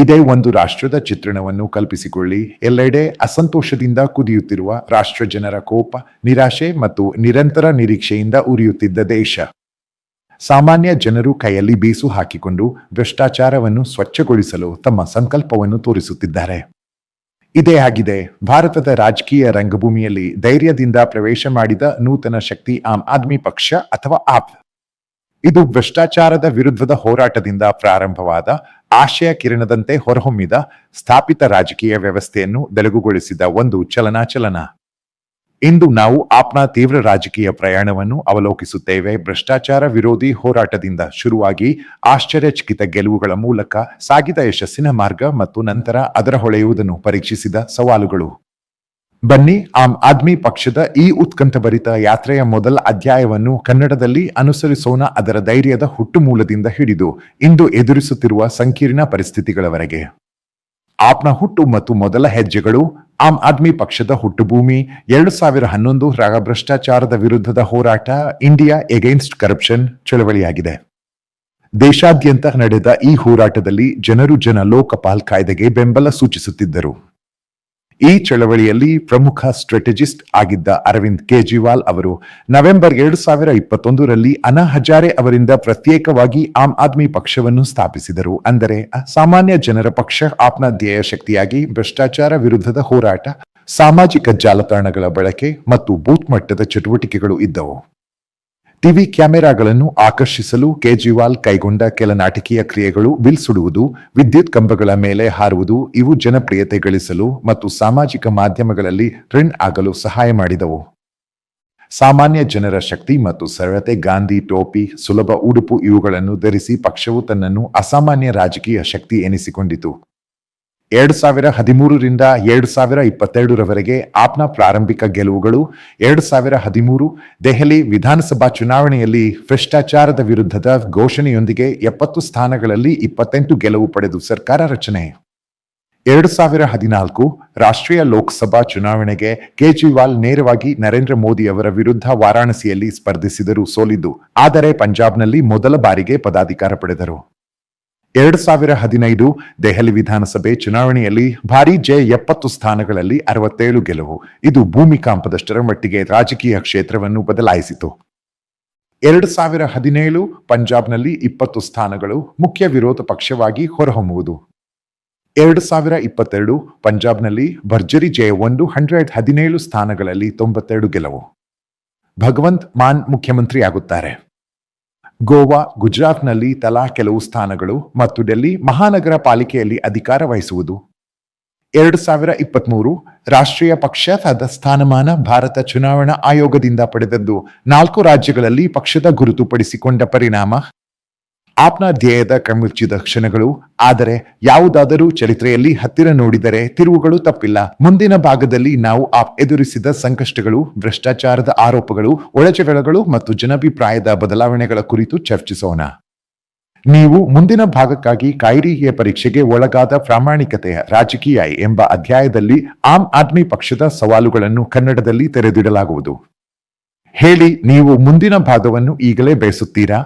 ಇದೇ ಒಂದು ರಾಷ್ಟ್ರದ ಚಿತ್ರಣವನ್ನು ಕಲ್ಪಿಸಿಕೊಳ್ಳಿ. ಎಲ್ಲೆಡೆ ಅಸಂತೋಷದಿಂದ ಕುದಿಯುತ್ತಿರುವ ರಾಷ್ಟ್ರ ಜನರ ಕೋಪ, ನಿರಾಶೆ ಮತ್ತು ನಿರಂತರ ನಿರೀಕ್ಷೆಯಿಂದ ಉರಿಯುತ್ತಿದ್ದ ದೇಶ. ಸಾಮಾನ್ಯ ಜನರು ಕೈಯಲ್ಲಿ ಬೀಸು ಹಾಕಿಕೊಂಡು ಭ್ರಷ್ಟಾಚಾರವನ್ನು ಸ್ವಚ್ಛಗೊಳಿಸಲು ತಮ್ಮ ಸಂಕಲ್ಪವನ್ನು ತೋರಿಸುತ್ತಿದ್ದಾರೆ. ಇದೇ ಆಗಿದೆ. ಭಾರತದ ರಾಜಕೀಯ ರಂಗಭೂಮಿಯಲ್ಲಿ ಧೈರ್ಯದಿಂದ ಪ್ರವೇಶ ಮಾಡಿದ ನೂತನ ಶಕ್ತಿ ಆಮ್ ಆದ್ಮಿ ಪಕ್ಷ ಅಥವಾ ಆಪ್. ಇದು ಭ್ರಷ್ಟಾಚಾರದ ವಿರುದ್ಧದ ಹೋರಾಟದಿಂದ ಪ್ರಾರಂಭವಾದ ಆಶಯ ಕಿರಣದಂತೆ ಹೊರಹೊಮ್ಮಿದ ಸ್ಥಾಪಿತ ರಾಜಕೀಯ ವ್ಯವಸ್ಥೆಯನ್ನು ಬೆಳಗುಗೊಳಿಸಿದ ಒಂದು ಚಲನಾಚಲನ. ಇಂದು ನಾವು ಆಪ್ನ ತೀವ್ರ ರಾಜಕೀಯ ಪ್ರಯಾಣವನ್ನು ಅವಲೋಕಿಸುತ್ತೇವೆ. ಭ್ರಷ್ಟಾಚಾರ ವಿರೋಧಿ ಹೋರಾಟದಿಂದ ಶುರುವಾಗಿ ಆಶ್ಚರ್ಯಚಕಿತ ಗೆಲುವುಗಳ ಮೂಲಕ ಸಾಗಿದ ಯಶಸ್ಸಿನ ಮಾರ್ಗ ಮತ್ತು ನಂತರ ಅದರ ಹೊಳೆಯುವುದನ್ನು ಪರೀಕ್ಷಿಸಿದ ಸವಾಲುಗಳು. ಬನ್ನಿ, ಆಮ್ ಆದ್ಮಿ ಪಕ್ಷದ ಈ ಉತ್ಕಂಠಭರಿತ ಯಾತ್ರೆಯ ಮೊದಲ ಅಧ್ಯಾಯವನ್ನು ಕನ್ನಡದಲ್ಲಿ ಅನುಸರಿಸೋಣ ಅದರ ಧೈರ್ಯದ ಹುಟ್ಟುಮೂಲದಿಂದ ಹಿಡಿದು ಇಂದು ಎದುರಿಸುತ್ತಿರುವ ಸಂಕೀರ್ಣ ಪರಿಸ್ಥಿತಿಗಳವರೆಗೆ. ಆಪ್ನ ಹುಟ್ಟು ಮತ್ತು ಮೊದಲ ಹೆಜ್ಜೆಗಳು, ಆಮ್ ಆದ್ಮಿ ಪಕ್ಷದ ಹುಟ್ಟುಭೂಮಿ, ಎರಡು ಸಾವಿರ ಹನ್ನೊಂದು ರಾಗ ಭ್ರಷ್ಟಾಚಾರದ ವಿರುದ್ಧದ ಹೋರಾಟ, ಇಂಡಿಯಾ ಎಗೇನ್ಸ್ಟ್ ಕರಪ್ಷನ್ ಚಳವಳಿಯಾಗಿದೆ. ದೇಶಾದ್ಯಂತ ನಡೆದ ಈ ಹೋರಾಟದಲ್ಲಿ ಜನರು ಜನ ಲೋಕಪಾಲ್ ಕಾಯ್ದೆಗೆ ಬೆಂಬಲ ಸೂಚಿಸುತ್ತಿದ್ದರು. ಈ ಚಳವಳಿಯಲ್ಲಿ ಪ್ರಮುಖ ಸ್ಟ್ರಾಟಜಿಸ್ಟ್ ಆಗಿದ್ದ ಅರವಿಂದ್ ಕೇಜ್ರಿವಾಲ್ ಅವರು ನವೆಂಬರ್ ಎರಡು ಸಾವಿರ ಇಪ್ಪತ್ತೊಂದರಲ್ಲಿ ಅನಾ ಹಜಾರೆ ಅವರಿಂದ ಪ್ರತ್ಯೇಕವಾಗಿ ಆಮ್ ಆದ್ಮಿ ಪಕ್ಷವನ್ನು ಸ್ಥಾಪಿಸಿದರು. ಅಂದರೆ, ಸಾಮಾನ್ಯ ಜನರ ಪಕ್ಷ ಆಪ್ನ ಧ್ಯೇಯ ಶಕ್ತಿಯಾಗಿ ಭ್ರಷ್ಟಾಚಾರ ವಿರುದ್ಧದ ಹೋರಾಟ, ಸಾಮಾಜಿಕ ಜಾಲತಾಣಗಳ ಬಳಕೆ ಮತ್ತು ಬೂತ್ ಮಟ್ಟದ ಚಟುವಟಿಕೆಗಳು ಇದ್ದವು. ಟಿವಿ ಕ್ಯಾಮೆರಾಗಳನ್ನು ಆಕರ್ಷಿಸಲು ಕೇಜ್ರಿವಾಲ್ ಕೈಗೊಂಡ ಕೆಲ ನಾಟಕೀಯ ಕ್ರಿಯೆಗಳು ಬಿಲ್ ಸುಡುವುದು ವಿದ್ಯುತ್ ಕಂಬಗಳ ಮೇಲೆ ಹಾರುವುದು, ಇವು ಜನಪ್ರಿಯತೆ ಗಳಿಸಲು ಮತ್ತು ಸಾಮಾಜಿಕ ಮಾಧ್ಯಮಗಳಲ್ಲಿ ಟ್ರೆಂಡ್ ಆಗಲು ಸಹಾಯ ಮಾಡಿದವು. ಸಾಮಾನ್ಯ ಜನರ ಶಕ್ತಿ ಮತ್ತು ಸರಳತೆ, ಗಾಂಧಿ ಟೋಪಿ, ಸುಲಭ ಉಡುಪು ಇವುಗಳನ್ನು ಧರಿಸಿ ಪಕ್ಷವು ತನ್ನನ್ನು ಅಸಾಮಾನ್ಯ ರಾಜಕೀಯ ಶಕ್ತಿ ಎನಿಸಿಕೊಂಡಿತು. ಎರಡು ಸಾವಿರ ಹದಿಮೂರರಿಂದ ಎರಡು ಸಾವಿರ ಇಪ್ಪತ್ತೆರಡರವರೆಗೆ ಆಪ್ನ ಪ್ರಾರಂಭಿಕ ಗೆಲುವುಗಳು, ಎರಡು ಸಾವಿರ ಹದಿಮೂರು ದೆಹಲಿ ವಿಧಾನಸಭಾ ಚುನಾವಣೆಯಲ್ಲಿ ಭ್ರಷ್ಟಾಚಾರದ ವಿರುದ್ಧದ ಘೋಷಣೆಯೊಂದಿಗೆ ಎಪ್ಪತ್ತು ಸ್ಥಾನಗಳಲ್ಲಿ ಇಪ್ಪತ್ತೆಂಟು ಗೆಲುವು ಪಡೆದು ಸರ್ಕಾರ ರಚನೆ. ಎರಡು ಸಾವಿರ ಹದಿನಾಲ್ಕು ರಾಷ್ಟ್ರೀಯ ಲೋಕಸಭಾ ಚುನಾವಣೆಗೆ ಕೇಜ್ರಿವಾಲ್ ನೇರವಾಗಿ ನರೇಂದ್ರ ಮೋದಿ ಅವರ ವಿರುದ್ಧ ವಾರಾಣಸಿಯಲ್ಲಿ ಸ್ಪರ್ಧಿಸಿದರು ಸೋಲಿದ್ದು, ಆದರೆ ಪಂಜಾಬ್ನಲ್ಲಿ ಮೊದಲ ಬಾರಿಗೆ ಪದಾಧಿಕಾರ ಪಡೆದರು. ಎರಡು ಸಾವಿರ ಹದಿನೈದು ದೆಹಲಿ ವಿಧಾನಸಭೆ ಚುನಾವಣೆಯಲ್ಲಿ ಭಾರೀ ಜೆ ಎಪ್ಪತ್ತು ಸ್ಥಾನಗಳಲ್ಲಿ ಅರವತ್ತೇಳು ಗೆಲುವು. ಇದು ಭೂಮಿಕಾಂಪದಷ್ಟರ ಮಟ್ಟಿಗೆ ರಾಜಕೀಯ ಕ್ಷೇತ್ರವನ್ನು ಬದಲಾಯಿಸಿತು. ಎರಡು ಸಾವಿರ ಹದಿನೇಳು ಪಂಜಾಬ್ನಲ್ಲಿ ಇಪ್ಪತ್ತು ಸ್ಥಾನಗಳು ಮುಖ್ಯ ವಿರೋಧ ಪಕ್ಷವಾಗಿ ಹೊರಹೊಮ್ಮುವುದು. ಎರಡು ಸಾವಿರ ಇಪ್ಪತ್ತೆರಡು ಪಂಜಾಬ್ನಲ್ಲಿ ಭರ್ಜರಿ ಜಯ ಒಂದು ಹಂಡ್ರೆಡ್ ಹದಿನೇಳು ಸ್ಥಾನಗಳಲ್ಲಿ ತೊಂಬತ್ತೆರಡು ಗೆಲುವು. ಭಗವಂತ್ ಮಾನ್ ಮುಖ್ಯಮಂತ್ರಿಯಾಗುತ್ತಾರೆ. ಗೋವಾ, ಗುಜರಾತ್ನಲ್ಲಿ ತಲಾ ಕೆಲವು ಸ್ಥಾನಗಳು ಮತ್ತು ಡೆಲ್ಲಿ ಮಹಾನಗರ ಪಾಲಿಕೆಯಲ್ಲಿ ಅಧಿಕಾರ ವಹಿಸುವುದು. ಎರಡು ಸಾವಿರ ಇಪ್ಪತ್ಮೂರು ರಾಷ್ಟ್ರೀಯ ಪಕ್ಷದ ಸ್ಥಾನಮಾನ ಭಾರತ ಚುನಾವಣಾ ಆಯೋಗದಿಂದ ಪಡೆದದ್ದು ನಾಲ್ಕು ರಾಜ್ಯಗಳಲ್ಲಿ ಪಕ್ಷದ ಗುರುತುಪಡಿಸಿಕೊಂಡ ಪರಿಣಾಮ. ಆಪ್ನ ಧ್ಯೇಯದ ಕಣ್ಮುಚ್ಚಿದ ಕ್ಷಣಗಳು, ಆದರೆ ಯಾವುದಾದರೂ ಚರಿತ್ರೆಯಲ್ಲಿ ಹತ್ತಿರ ನೋಡಿದರೆ ತಿರುವುಗಳು ತಪ್ಪಿಲ್ಲ. ಮುಂದಿನ ಭಾಗದಲ್ಲಿ ನಾವು ಆಪ್ ಎದುರಿಸಿದ ಸಂಕಷ್ಟಗಳು, ಭ್ರಷ್ಟಾಚಾರದ ಆರೋಪಗಳು ಒಳಜಗಳಗಳು ಮತ್ತು ಜನಾಭಿಪ್ರಾಯದ ಬದಲಾವಣೆಗಳ ಕುರಿತು ಚರ್ಚಿಸೋಣ. ನೀವು ಮುಂದಿನ ಭಾಗಕ್ಕಾಗಿ ಕಾಯಿರಿಯ ಪರೀಕ್ಷೆಗೆ ಒಳಗಾದ ಪ್ರಾಮಾಣಿಕತೆಯ ರಾಜಕೀಯ ಎಂಬ ಅಧ್ಯಾಯದಲ್ಲಿ ಆಮ್ ಆದ್ಮಿ ಪಕ್ಷದ ಸವಾಲುಗಳನ್ನು ಕನ್ನಡದಲ್ಲಿ ತೆರೆದಿಡಲಾಗುವುದು. ಹೇಳಿ, ನೀವು ಮುಂದಿನ ಭಾಗವನ್ನು ಈಗಲೇ ಬಯಸುತ್ತೀರಾ?